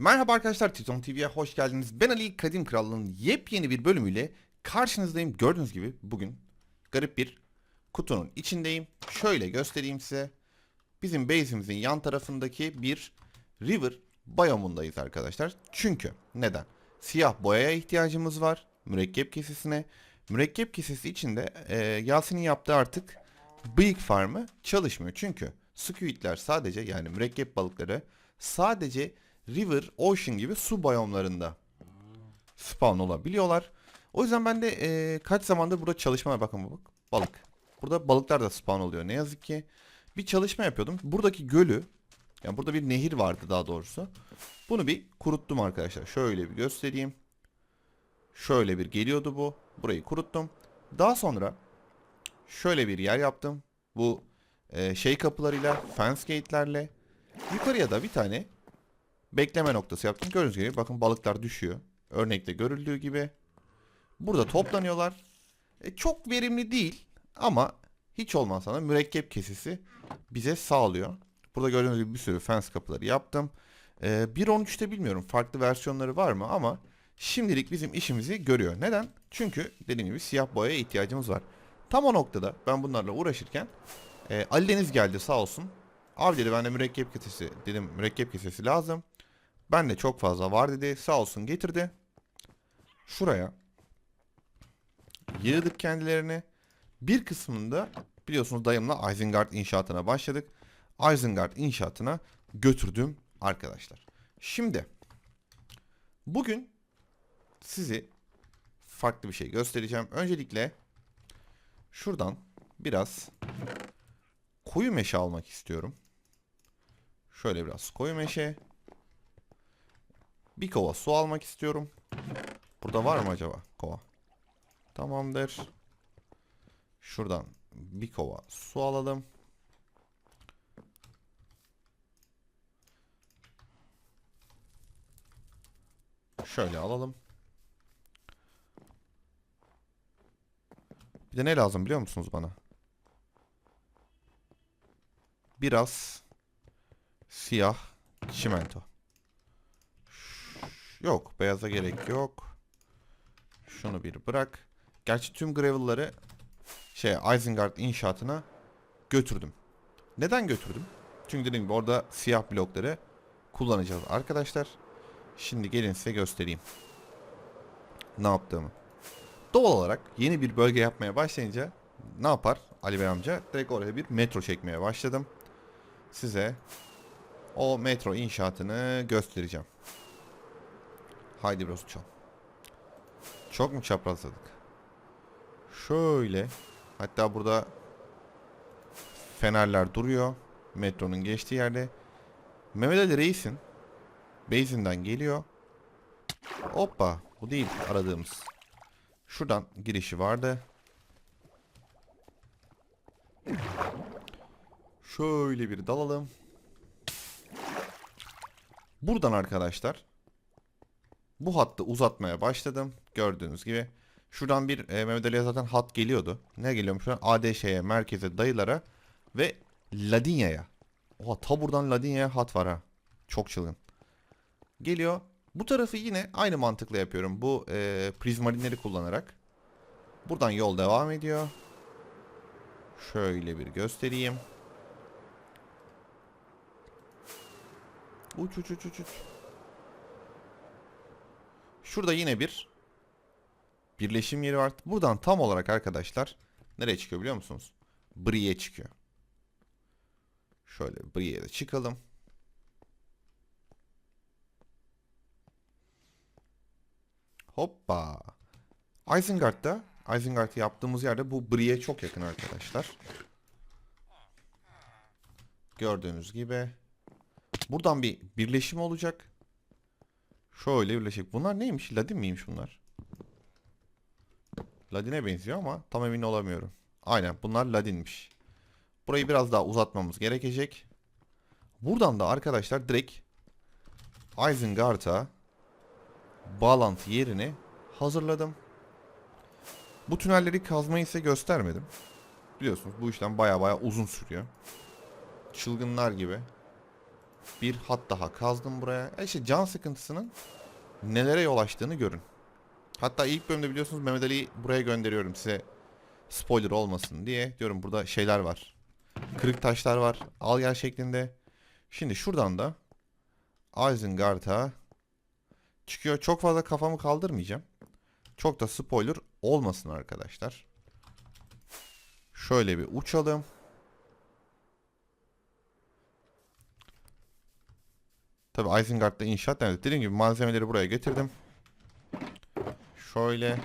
Merhaba arkadaşlar Titon TV'ye hoş geldiniz. Ben Ali Kadim Krallığı'nın yepyeni bir bölümüyle karşınızdayım. Gördüğünüz gibi bugün garip bir kutunun içindeyim. Şöyle göstereyim size. Bizim base'imizin yan tarafındaki bir river biyomundayız arkadaşlar. Çünkü neden? Siyah boyaya ihtiyacımız var. Mürekkep kesesine. Mürekkep kesesi içinde e, Yasin'in yaptığı artık bıyık farmı çalışmıyor. Çünkü squidler sadece yani mürekkep balıkları sadece river, ocean gibi su biyomlarında spawn olabiliyorlar. O yüzden ben de e, kaç zamandır burada çalışmalar bakın bak balık. Burada balıklar da spawn oluyor ne yazık ki. Bir çalışma yapıyordum. Buradaki gölü yani burada bir nehir vardı daha doğrusu. Bunu bir kuruttum arkadaşlar. Şöyle bir göstereyim. Şöyle bir geliyordu bu. Burayı kuruttum. Daha sonra şöyle bir yer yaptım. Bu e, şey kapılarıyla, fence gate'lerle yukarıya da bir tane bekleme noktası yaptım. Gördüğünüz gibi bakın balıklar düşüyor. Örnekte görüldüğü gibi. Burada toplanıyorlar. E, çok verimli değil ama hiç olmazsa da mürekkep kesisi bize sağlıyor. Burada gördüğünüz gibi bir sürü fence kapıları yaptım. E, 1.13'te bilmiyorum farklı versiyonları var mı ama şimdilik bizim işimizi görüyor. Neden? Çünkü dediğim gibi siyah boyaya ihtiyacımız var. Tam o noktada ben bunlarla uğraşırken e, Ali Deniz geldi sağ olsun. Abi dedi bende mürekkep kesesi dedim mürekkep kesesi lazım. Ben de çok fazla var dedi. Sağ olsun getirdi. Şuraya yığdık kendilerini. Bir kısmında biliyorsunuz dayımla Isengard inşaatına başladık. Isengard inşaatına götürdüm arkadaşlar. Şimdi bugün sizi farklı bir şey göstereceğim. Öncelikle şuradan biraz koyu meşe almak istiyorum. Şöyle biraz koyu meşe. Bir kova su almak istiyorum. Burada var mı acaba kova? Tamamdır. Şuradan bir kova su alalım. Şöyle alalım. Bir de ne lazım biliyor musunuz bana? Biraz siyah çimento. Yok beyaza gerek yok. Şunu bir bırak. Gerçi tüm gravel'ları şey Isengard inşaatına götürdüm. Neden götürdüm? Çünkü dediğim gibi orada siyah blokları kullanacağız arkadaşlar. Şimdi gelin size göstereyim. Ne yaptığımı. Doğal olarak yeni bir bölge yapmaya başlayınca ne yapar Ali Bey amca? Direkt oraya bir metro çekmeye başladım. Size o metro inşaatını göstereceğim. Haydi biraz uçalım. Çok mu çaprazladık? Şöyle. Hatta burada fenerler duruyor. Metronun geçtiği yerde. Mehmet Ali Reis'in base'inden geliyor. Hoppa. Bu değil aradığımız. Şuradan girişi vardı. Şöyle bir dalalım. Buradan arkadaşlar bu hattı uzatmaya başladım. Gördüğünüz gibi. Şuradan bir e, Mehmet Ali'ye zaten hat geliyordu. Ne geliyormuş şu an? ADŞ'ye, merkeze, dayılara ve Ladinya'ya. Oha ta buradan Ladinya'ya hat var ha. Çok çılgın. Geliyor. Bu tarafı yine aynı mantıkla yapıyorum. Bu e, prizmarinleri kullanarak. Buradan yol devam ediyor. Şöyle bir göstereyim. Uç uç uç uç uç. Şurada yine bir birleşim yeri var. Buradan tam olarak arkadaşlar nereye çıkıyor biliyor musunuz? Brie'ye çıkıyor. Şöyle Brie'ye de çıkalım. Hoppa. Isengard'da Isengard yaptığımız yerde bu Brie'ye çok yakın arkadaşlar. Gördüğünüz gibi. Buradan bir birleşim olacak. Şöyle birleşik. Bunlar neymiş? Ladin miymiş bunlar? Ladin'e benziyor ama tam emin olamıyorum. Aynen bunlar Ladin'miş. Burayı biraz daha uzatmamız gerekecek. Buradan da arkadaşlar direkt Isengard'a bağlantı yerini hazırladım. Bu tünelleri kazmayı ise göstermedim. Biliyorsunuz bu işlem baya baya uzun sürüyor. Çılgınlar gibi. Bir hat daha kazdım buraya. E işte can sıkıntısının nelere yol açtığını görün. Hatta ilk bölümde biliyorsunuz Mehmet Ali'yi buraya gönderiyorum size spoiler olmasın diye. Diyorum burada şeyler var. Kırık taşlar var. Al gel şeklinde. Şimdi şuradan da Isengard'a çıkıyor. Çok fazla kafamı kaldırmayacağım. Çok da spoiler olmasın arkadaşlar. Şöyle bir uçalım. Tabi Isengard'da inşaat nerede? Dediğim gibi malzemeleri buraya getirdim. Şöyle.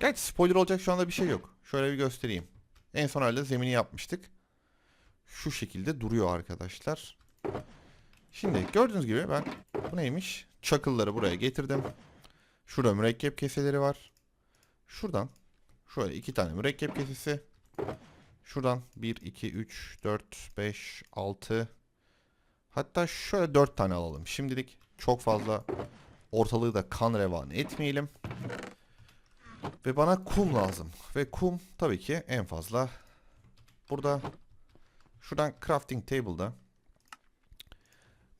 Gerçi spoiler olacak şu anda bir şey yok. Şöyle bir göstereyim. En son halde zemini yapmıştık. Şu şekilde duruyor arkadaşlar. Şimdi gördüğünüz gibi ben bu neymiş? Çakılları buraya getirdim. Şurada mürekkep keseleri var. Şuradan şöyle iki tane mürekkep kesesi. Şuradan 1, 2, 3, 4, 5, 6 hatta şöyle 4 tane alalım. Şimdilik çok fazla ortalığı da kan revan etmeyelim. Ve bana kum lazım. Ve kum tabii ki en fazla burada şuradan crafting table'da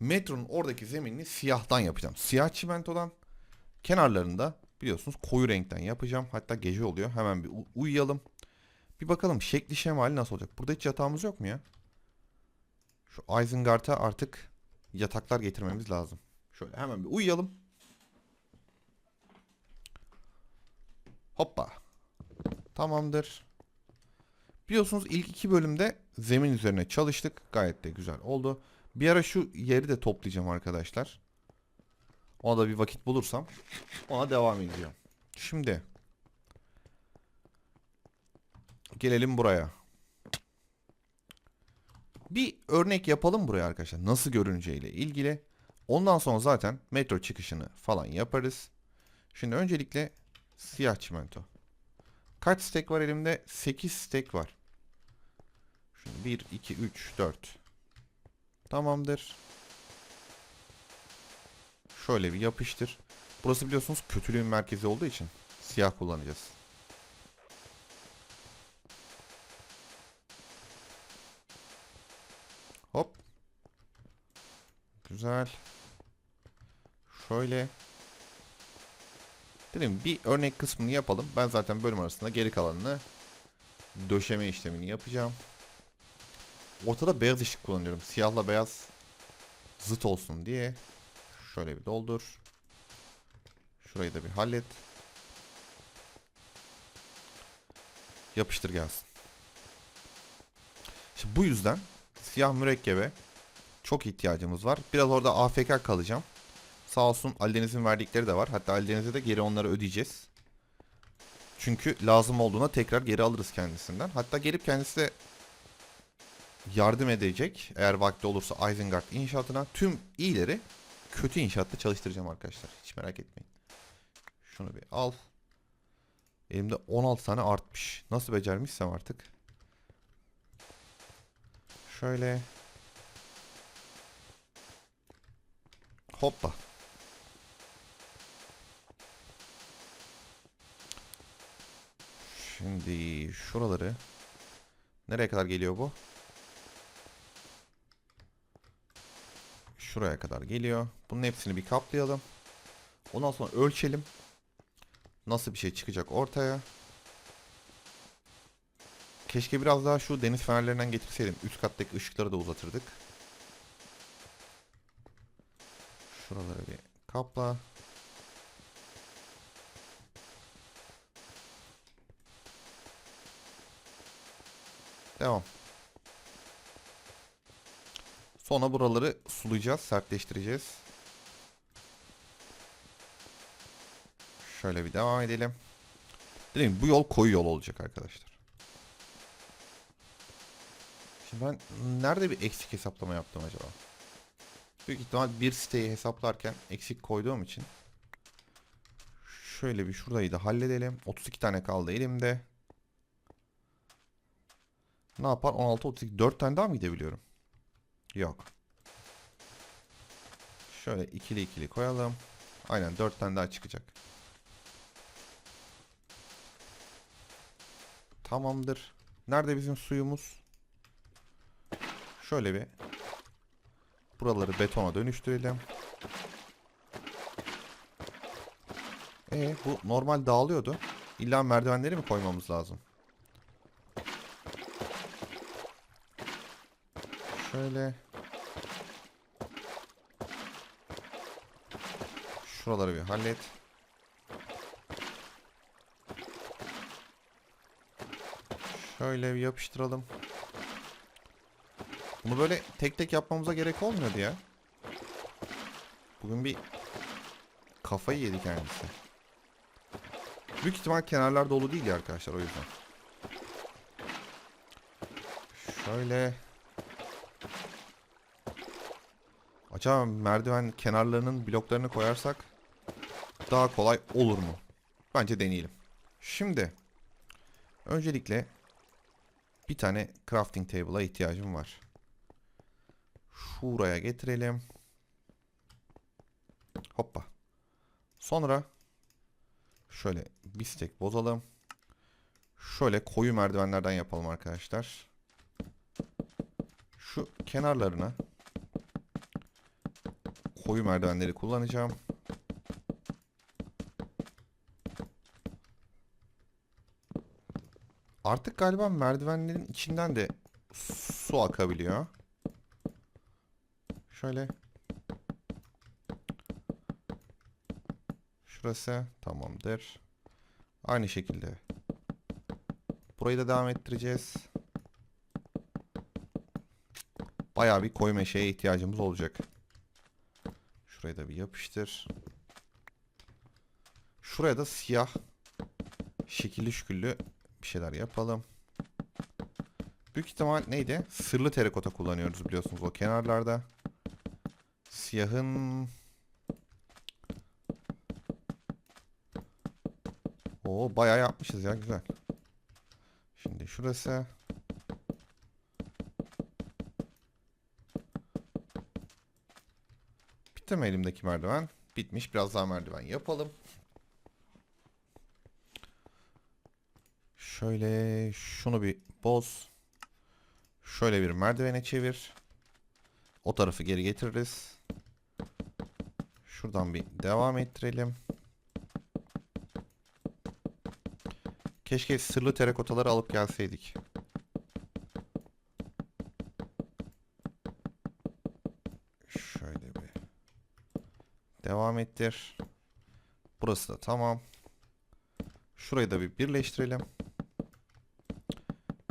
metronun oradaki zeminini siyahtan yapacağım. Siyah çimentodan kenarlarında biliyorsunuz koyu renkten yapacağım. Hatta gece oluyor. Hemen bir uyuyalım. Bir bakalım şekli şemali nasıl olacak. Burada hiç yatağımız yok mu ya? Şu Isengard'a artık yataklar getirmemiz lazım. Şöyle hemen bir uyuyalım. Hoppa. Tamamdır. Biliyorsunuz ilk iki bölümde zemin üzerine çalıştık. Gayet de güzel oldu. Bir ara şu yeri de toplayacağım arkadaşlar. Ona da bir vakit bulursam ona devam edeceğim. Şimdi gelelim buraya. Bir örnek yapalım buraya arkadaşlar. Nasıl görüneceğiyle ilgili. Ondan sonra zaten metro çıkışını falan yaparız. Şimdi öncelikle siyah çimento. Kaç stek var elimde? 8 stek var. Şimdi 1, 2, 3, 4. Tamamdır. Şöyle bir yapıştır. Burası biliyorsunuz kötülüğün merkezi olduğu için siyah kullanacağız. Güzel. Şöyle. Dedim bir örnek kısmını yapalım. Ben zaten bölüm arasında geri kalanını döşeme işlemini yapacağım. Ortada beyaz ışık kullanıyorum. Siyahla beyaz zıt olsun diye. Şöyle bir doldur. Şurayı da bir hallet. Yapıştır gelsin. Şimdi bu yüzden siyah mürekkebe çok ihtiyacımız var. Biraz orada AFK kalacağım. Sağ olsun Ali Deniz'in verdikleri de var. Hatta Ali Deniz'e de geri onları ödeyeceğiz. Çünkü lazım olduğuna tekrar geri alırız kendisinden. Hatta gelip kendisi de yardım edecek. Eğer vakti olursa Isengard inşaatına tüm iyileri kötü inşaatta çalıştıracağım arkadaşlar. Hiç merak etmeyin. Şunu bir al. Elimde 16 tane artmış. Nasıl becermişsem artık. Şöyle. Hoppa. Şimdi şuraları nereye kadar geliyor bu? Şuraya kadar geliyor. Bunun hepsini bir kaplayalım. Ondan sonra ölçelim. Nasıl bir şey çıkacak ortaya. Keşke biraz daha şu deniz fenerlerinden getirseydim. Üst kattaki ışıkları da uzatırdık. Şuraları bir kapla. Devam. Sonra buraları sulayacağız, sertleştireceğiz. Şöyle bir devam edelim. Dedim bu yol koyu yol olacak arkadaşlar. Şimdi ben nerede bir eksik hesaplama yaptım acaba? Büyük ihtimal bir siteyi hesaplarken eksik koyduğum için. Şöyle bir şurayı da halledelim. 32 tane kaldı elimde. Ne yapar? 16, 32, 4 tane daha mı gidebiliyorum? Yok. Şöyle ikili ikili koyalım. Aynen 4 tane daha çıkacak. Tamamdır. Nerede bizim suyumuz? Şöyle bir Buraları betona dönüştürelim. E bu normal dağılıyordu. İlla merdivenleri mi koymamız lazım? Şöyle. Şuraları bir hallet. Şöyle bir yapıştıralım. Bunu böyle tek tek yapmamıza gerek olmuyordu ya. Bugün bir kafayı yedi kendisi. Büyük ihtimal kenarlar dolu değil ya arkadaşlar o yüzden. Şöyle. Acaba merdiven kenarlarının bloklarını koyarsak daha kolay olur mu? Bence deneyelim. Şimdi öncelikle bir tane crafting table'a ihtiyacım var. Şuraya getirelim. Hoppa. Sonra şöyle bir stek bozalım. Şöyle koyu merdivenlerden yapalım arkadaşlar. Şu kenarlarına koyu merdivenleri kullanacağım. Artık galiba merdivenlerin içinden de su akabiliyor. Şöyle. Şurası tamamdır. Aynı şekilde. Burayı da devam ettireceğiz. Bayağı bir koyu meşeye ihtiyacımız olacak. Şurayı da bir yapıştır. Şuraya da siyah şekilli şüküllü bir şeyler yapalım. Büyük ihtimal neydi? Sırlı terakota kullanıyoruz biliyorsunuz o kenarlarda. Siyahın... Oo bayağı yapmışız ya güzel. Şimdi şurası. Bitti elimdeki merdiven? Bitmiş. Biraz daha merdiven yapalım. Şöyle şunu bir boz. Şöyle bir merdivene çevir. O tarafı geri getiririz. Şuradan bir devam ettirelim. Keşke sırlı terakotaları alıp gelseydik. Şöyle bir devam ettir. Burası da tamam. Şurayı da bir birleştirelim.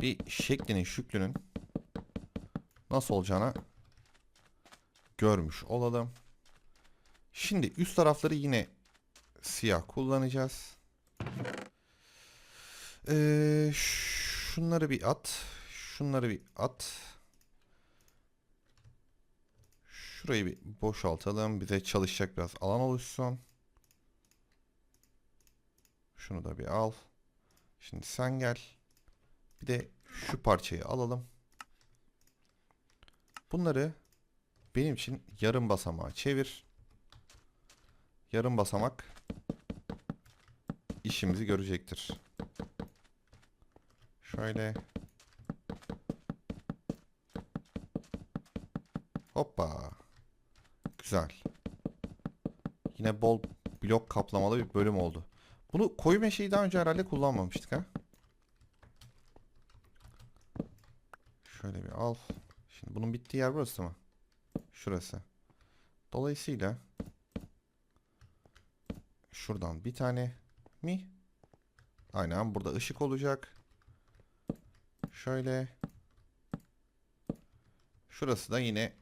Bir şeklinin şüklünün nasıl olacağını görmüş olalım. Şimdi üst tarafları yine siyah kullanacağız. Ee, şunları bir at. Şunları bir at. Şurayı bir boşaltalım. Bize çalışacak biraz alan oluşsun. Şunu da bir al. Şimdi sen gel. Bir de şu parçayı alalım. Bunları benim için yarım basamağa çevir. Yarım basamak işimizi görecektir. Şöyle. Hoppa. Güzel. Yine bol blok kaplamalı bir bölüm oldu. Bunu koyu meşeyi daha önce herhalde kullanmamıştık ha. Şöyle bir al. Şimdi bunun bittiği yer burası mı? Şurası. Dolayısıyla şuradan bir tane mi? Aynen burada ışık olacak. Şöyle. Şurası da yine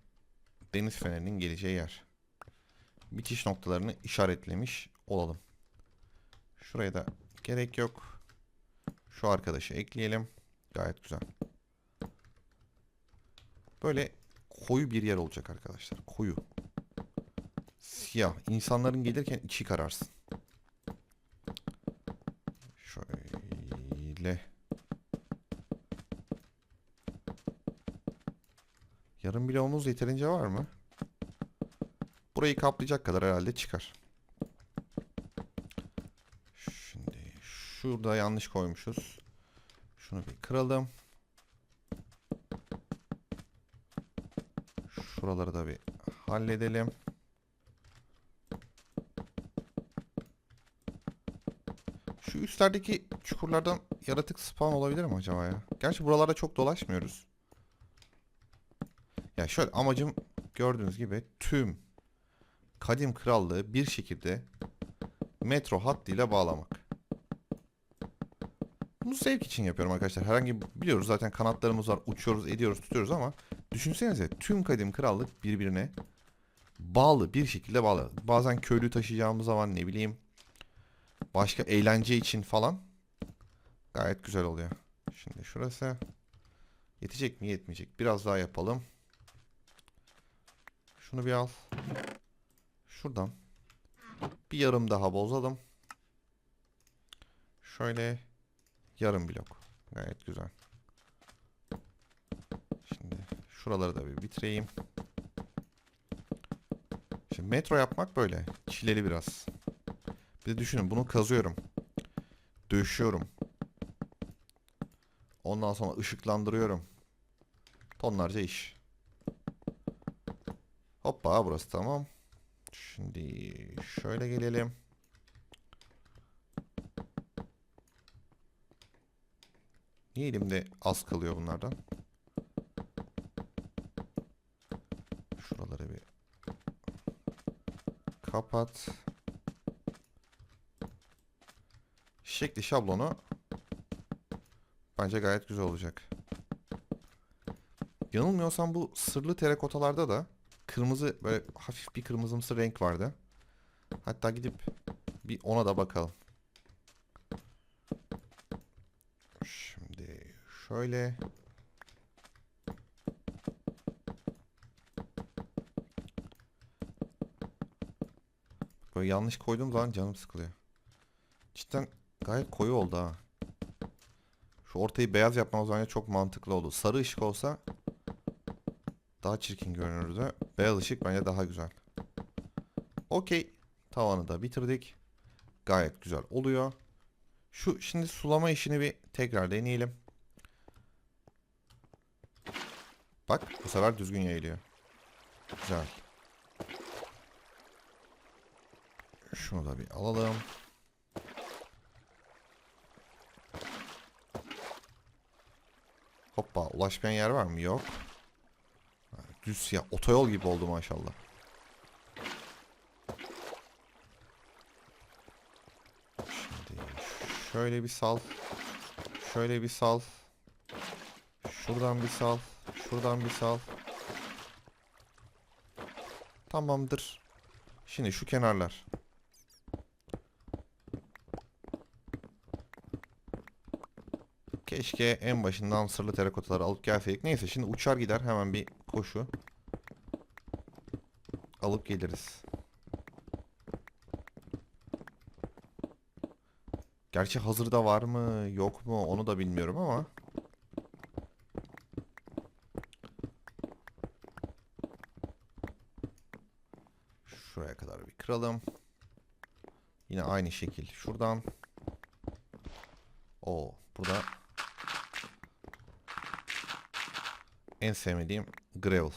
deniz fenerinin geleceği yer. Bitiş noktalarını işaretlemiş olalım. Şuraya da gerek yok. Şu arkadaşı ekleyelim. Gayet güzel. Böyle koyu bir yer olacak arkadaşlar. Koyu. Siyah. İnsanların gelirken içi kararsın. Şöyle. Yarım bloğumuz yeterince var mı? Burayı kaplayacak kadar herhalde çıkar. Şimdi şurada yanlış koymuşuz. Şunu bir kıralım. Şuraları da bir halledelim. Şu üstlerdeki çukurlardan yaratık spawn olabilir mi acaba ya? Gerçi buralarda çok dolaşmıyoruz. Ya şöyle amacım gördüğünüz gibi tüm kadim krallığı bir şekilde metro hattıyla bağlamak. Bunu zevk için yapıyorum arkadaşlar. Herhangi biliyoruz zaten kanatlarımız var. Uçuyoruz, ediyoruz, tutuyoruz ama düşünsenize tüm kadim krallık birbirine bağlı bir şekilde bağlı. Bazen köylü taşıyacağımız zaman ne bileyim başka eğlence için falan gayet güzel oluyor. Şimdi şurası yetecek mi? Yetmeyecek. Biraz daha yapalım. Şunu bir al. Şuradan bir yarım daha bozalım. Şöyle yarım blok. Gayet güzel. Şimdi şuraları da bir bitireyim. Şimdi metro yapmak böyle. Çileli biraz. Bir de düşünün bunu kazıyorum. Döşüyorum. Ondan sonra ışıklandırıyorum. Tonlarca iş. Hoppa burası tamam. Şimdi şöyle gelelim. Niye elimde az kalıyor bunlardan? Şuraları bir kapat. Şekli şablonu bence gayet güzel olacak. Yanılmıyorsam bu sırlı terakotalarda da kırmızı böyle hafif bir kırmızımsı renk vardı. Hatta gidip bir ona da bakalım. Şimdi şöyle Böyle yanlış koyduğum zaman canım sıkılıyor. Cidden gayet koyu oldu ha. Şu ortayı beyaz yapmamız bence çok mantıklı oldu. Sarı ışık olsa daha çirkin görünürdü. Beyaz ışık bence daha güzel. Okey. Tavanı da bitirdik. Gayet güzel oluyor. Şu şimdi sulama işini bir tekrar deneyelim. Bak bu sefer düzgün yayılıyor. Güzel. Şunu da bir alalım. Hoppa ulaşmayan yer var mı? Yok. Düz siyah. Otoyol gibi oldu maşallah. Şimdi şöyle bir sal. Şöyle bir sal. Şuradan bir sal. Şuradan bir sal. Tamamdır. Şimdi şu kenarlar. Keşke en başından sırlı terakotaları alıp gelseydik. Neyse şimdi uçar gider hemen bir koşu. Alıp geliriz. Gerçi hazırda var mı yok mu onu da bilmiyorum ama. Şuraya kadar bir kıralım. Yine aynı şekil şuradan. O burada en sevmediğim gravel.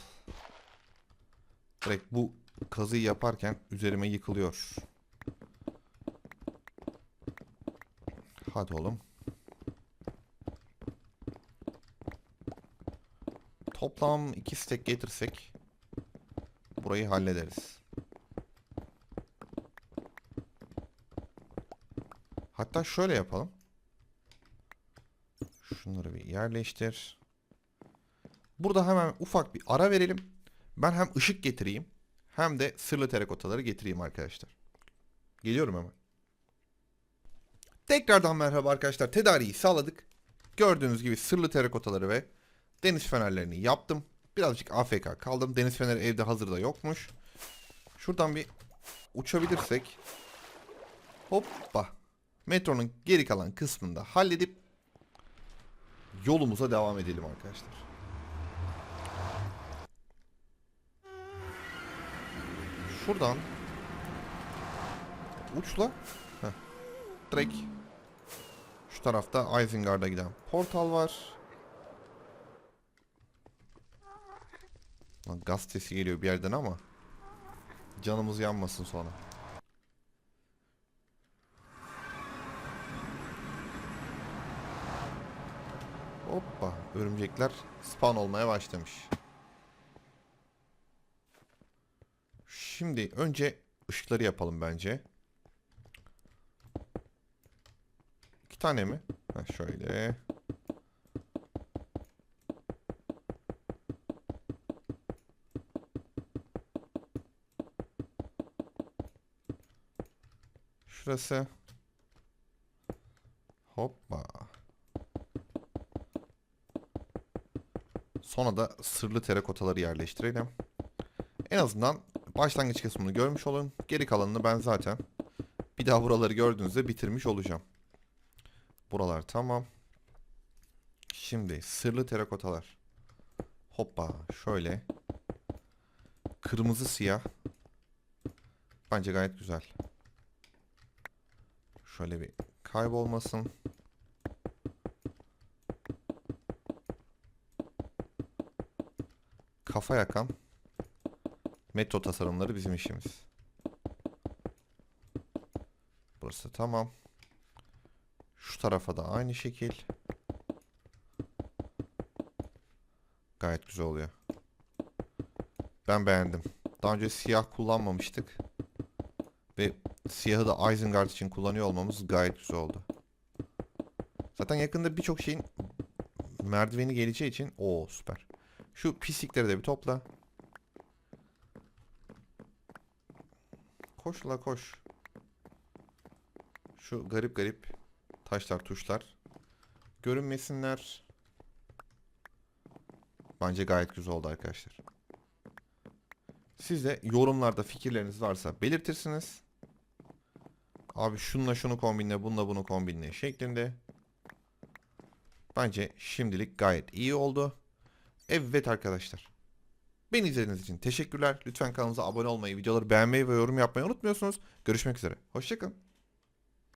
Direkt bu kazıyı yaparken üzerime yıkılıyor. Hadi oğlum. Toplam iki stek getirsek burayı hallederiz. Hatta şöyle yapalım. Şunları bir yerleştir. Burada hemen ufak bir ara verelim. Ben hem ışık getireyim hem de sırlı terakotaları getireyim arkadaşlar. Geliyorum hemen. Tekrardan merhaba arkadaşlar. Tedariği sağladık. Gördüğünüz gibi sırlı terakotaları ve deniz fenerlerini yaptım. Birazcık AFK kaldım. Deniz feneri evde hazırda yokmuş. Şuradan bir uçabilirsek. Hoppa. Metronun geri kalan kısmını da halledip yolumuza devam edelim arkadaşlar. Şuradan uçla Heh. direkt şu tarafta Isengard'a giden portal var. Lan gaz geliyor bir yerden ama Canımız yanmasın sonra. Hoppa. Örümcekler spawn olmaya başlamış. Şimdi önce ışıkları yapalım bence. İki tane mi? Ha şöyle. Şurası. Hoppa. Sonra da sırlı terakotaları yerleştirelim. En azından başlangıç kısmını görmüş olun. Geri kalanını ben zaten bir daha buraları gördüğünüzde bitirmiş olacağım. Buralar tamam. Şimdi sırlı terakotalar. Hoppa şöyle. Kırmızı siyah. Bence gayet güzel. Şöyle bir kaybolmasın. Kafa yakan metro tasarımları bizim işimiz. Burası tamam. Şu tarafa da aynı şekil. Gayet güzel oluyor. Ben beğendim. Daha önce siyah kullanmamıştık. Ve siyahı da Isengard için kullanıyor olmamız gayet güzel oldu. Zaten yakında birçok şeyin merdiveni geleceği için o süper. Şu pislikleri de bir topla. Koş la koş. Şu garip garip taşlar tuşlar. Görünmesinler. Bence gayet güzel oldu arkadaşlar. Siz de yorumlarda fikirleriniz varsa belirtirsiniz. Abi şununla şunu kombinle, bununla bunu kombinle şeklinde. Bence şimdilik gayet iyi oldu. Evet arkadaşlar. Beni izlediğiniz için teşekkürler. Lütfen kanalımıza abone olmayı, videoları beğenmeyi ve yorum yapmayı unutmuyorsunuz. Görüşmek üzere. Hoşçakalın.